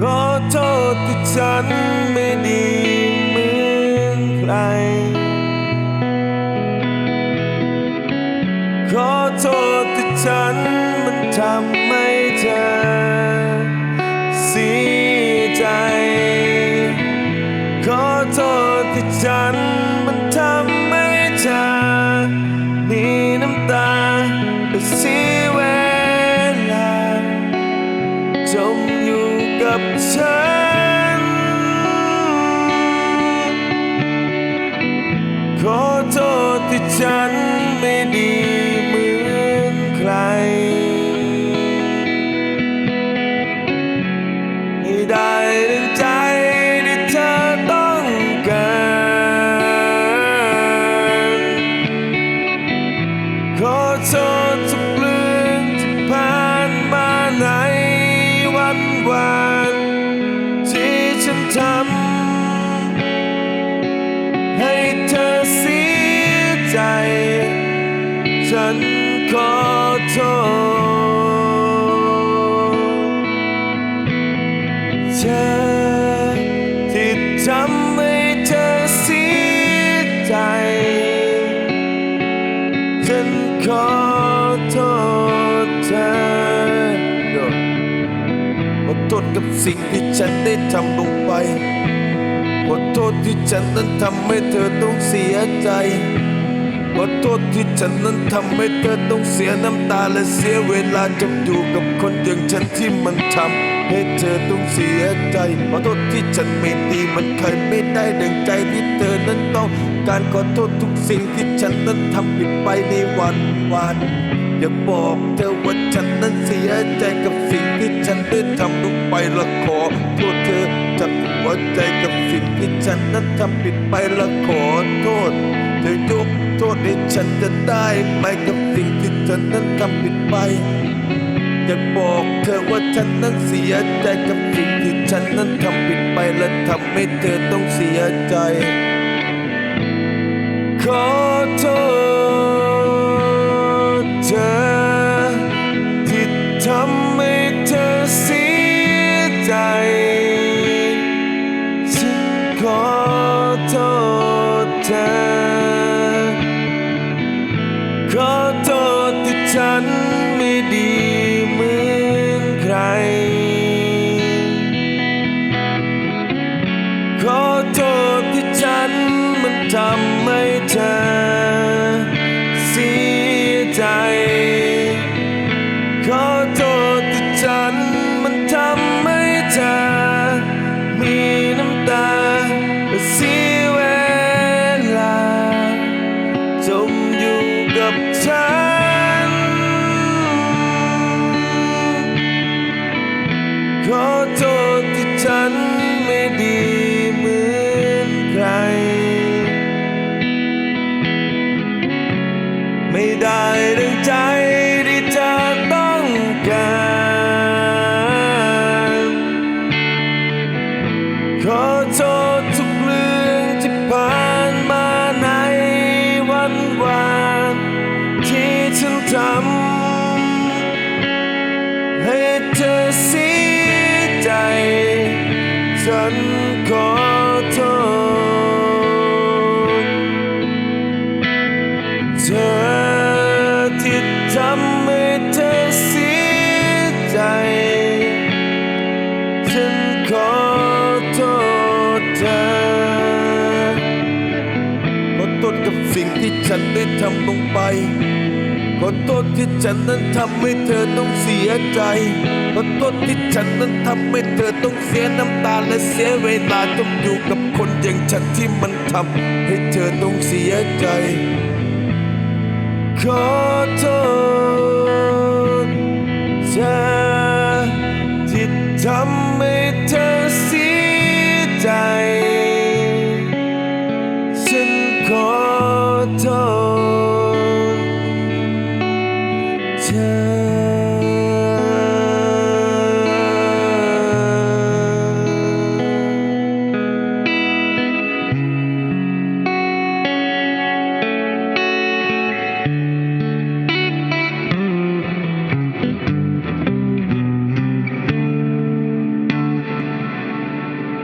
ขอโทษที่ฉันไม่ดีเหมือนใคร ขอโทษที่ฉันมันทำให้เธอเสียใจ ขอโทษที่ฉัน อ ฉันขอโทษเธอที่ทำให้เธอเสียใจ ฉันขอโทษเธอขอโทษกับสิ่งที่ฉันได้ทำลงไปขอโทษที่ฉันนั้นทำให้เธอต้องเสียใจ ขอโทษที่ฉันนั้นทำให้เธอต้องเสียน้ำตาและเสียเวลาจมอยู่กับคนอย่างฉันที่มันทำให้เธอต้องเสียใจขอโทษที่ฉันไม่ดีมันเคยไม่ได้ดังใจที่เธอนั้นต้องการขอโทษทุกสิ่งที่ฉันนั้นทำผิดไปในวันวานอยากบอกเธอว่าฉันนั้นเสียใจกับสิ่งที่ฉันได้ทำลงไปละขอโทษเธอจากหัวใจกับสิ่งที่ฉันนั้นทำผิดไปละขอโทษ ธอยกโทษให้ฉันจะได้ไหมกับสิ่งที่ฉันนั้นทำผิดไปอยากบอกเธอว่าฉันนั้นเสียใจกับสิ่งที่ฉันนั้นทำผิดไปและทำให้เธอต้องเสียใจ ไม่ได้ดังใจที่เธอต้องการขอโทษทุกเรื่องที่ผ่านมาในวันวานที่ฉันทำให้เธอเสียใจฉันขอ ฉันขอโทษเธอขอโทษกับสิ่งที่ฉันได้ทำลงไป ขอโทษที่ฉันนั้นทำให้เธอต้องเสียใจ ขอโทษที่ฉันนั้นทำให้เธอต้องเสียน้ำตาและเสียเวลาต้องอยู่กับคนอย่างฉันที่มันทำให้เธอต้องเสียใจขอ